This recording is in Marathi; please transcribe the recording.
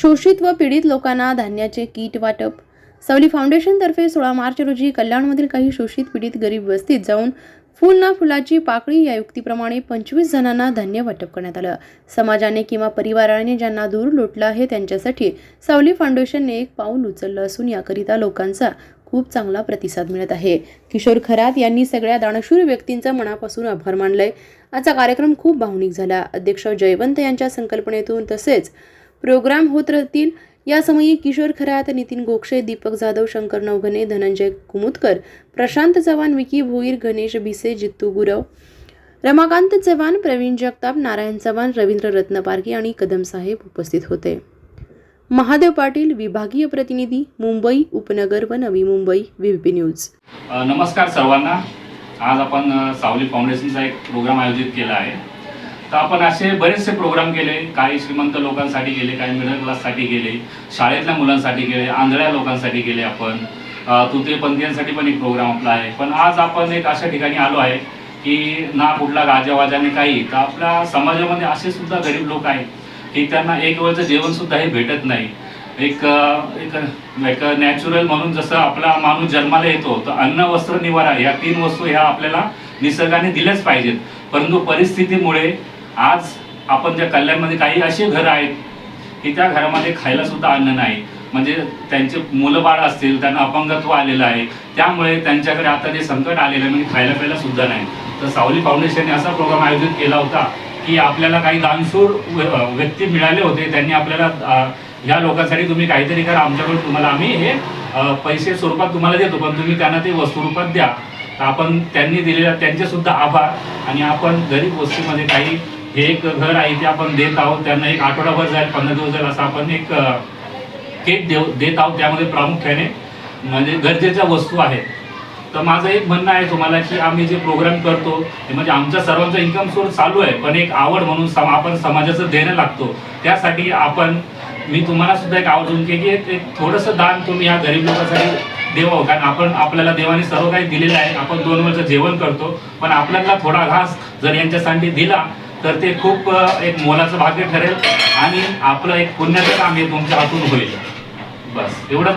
शोषित व पीडित लोकांना धान्याचे किट वाटप. सावली फाउंडेशनतर्फे सोळा मार्च रोजी कल्याणमधील काही शोषित पीडित गरीब वस्तीत जाऊन फुल ना फुलाची पाकळी या युक्तीप्रमाणे पंचवीस जणांना धान्य वाटप करण्यात आलं. समाजाने किंवा परिवाराने ज्यांना दूर लोटलं आहे त्यांच्यासाठी सावली फाउंडेशनने एक पाऊल उचललं असून याकरिता लोकांचा खूप चांगला प्रतिसाद मिळत आहे. किशोर खरात यांनी सगळ्या दानशूर व्यक्तींचा मनापासून आभार मानलाय. आजचा कार्यक्रम खूप भावनिक झाला. अध्यक्ष जयवंत यांच्या संकल्पनेतून तसेच प्रोग्राम होत राहतील. यासमयी किशोर खरात नितीन गोक्षे दीपक जाधव शंकर नवघने धनंजय कुमुदकर प्रशांत चव्हाण विकी भोईर गणेश भिसे जित्तू गुरव रमाकांत चव्हाण प्रवीण जगताप नारायण चव्हाण रवींद्र रत्नपारखे आणि कदम साहेब उपस्थित होते. महादेव पाटील विभागीय प्रतिनिधी मुंबई उपनगर व नवी मुंबई व्हीपी न्यूज. नमस्कार सर्वांना. आज आपण सावली फाउंडेशनचा एक प्रोग्राम आयोजित केला आहे. तर आपण असे बरेचसे प्रोग्राम केले. काही श्रीमंत लोकांसाठी गेले काही मिडल क्लाससाठी गेले शाळेतल्या मुलांसाठी गेले आंधळ्या लोकांसाठी गेले आपण. तृतीयपंथीयांसाठी पण एक प्रोग्राम आपला आहे. पण आज आपण एक अशा ठिकाणी आलो आहे की ना कुठला गाजावाजाने काही तर आपल्या समाजामध्ये असे सुद्धा गरीब लोक आहेत की त्यांना एक वेळचं जेवणसुद्धा हे भेटत नाही. एक एक एक नॅचरल म्हणून जसं आपला माणूस जन्माला येतो तर अन्न वस्त्र निवारा या तीन वस्तू ह्या आपल्याला निसर्गाने दिल्याच पाहिजेत. परंतु परिस्थितीमुळे आज आपण ज्या कल्याणमध्ये काही असे घरं आहेत की त्या घरामध्ये खायला सुद्धा अन्न नाही. म्हणजे त्यांचे मुलं बाळ असतील त्यांना अपंगत्व आलेलं आहे त्यामुळे त्यांच्याकडे आता जे संकट आलेलं आहे म्हणजे खायला प्यायला सुद्धा नाही. तर सावली फाउंडेशनने असा प्रोग्राम आयोजित केला होता की आपल्याला काही दानशूर व्य- व्यक्ती मिळाले होते त्यांनी आपल्याला ह्या लोकांसाठी तुम्ही काहीतरी करा आमच्याकडून तुम्हाला आम्ही हे पैसे स्वरूपात तुम्हाला देतो पण तुम्ही त्यांना ते वस्तू रूपात द्या. आपण त्यांनी दिलेल्या त्यांचे सुद्धा आभार. आणि आपण गरीब वस्तीमध्ये काही हे एक घर आहे ते आपण देत आहोत. त्यांना एक आठवडाभर जाईल पंधरा दिवस जाईल असं आपण एक केक देव देत आहोत त्यामध्ये प्रामुख्याने. म्हणजे गरजेच्या वस्तू आहेत. तर माझं एक म्हणणं आहे तुम्हाला की आम्ही जे प्रोग्राम करतो ते म्हणजे आमच्या सर्वांचा इन्कम सोर्स चालू आहे पण एक आवड म्हणून सम आपण समाजाचं देणं लागतो. त्यासाठी आपण मी तुम्हाला सुद्धा एक आवर्जून की की एक एक थोडंसं दान तुम्ही या गरीब लोकांसाठी देवावं हो. कारण आपण आपल्याला देवाने सर्व काही दिलेलं आहे. आपण दोन वेळचं जेवण करतो पण आपल्याला थोडा घास जर यांच्यासाठी दिला तर ते खूप एक मोलाचं भाग्य ठरेल आणि आपलं एक पुण्याचं काम हे तुमच्या हातून होईल. बस एवढंच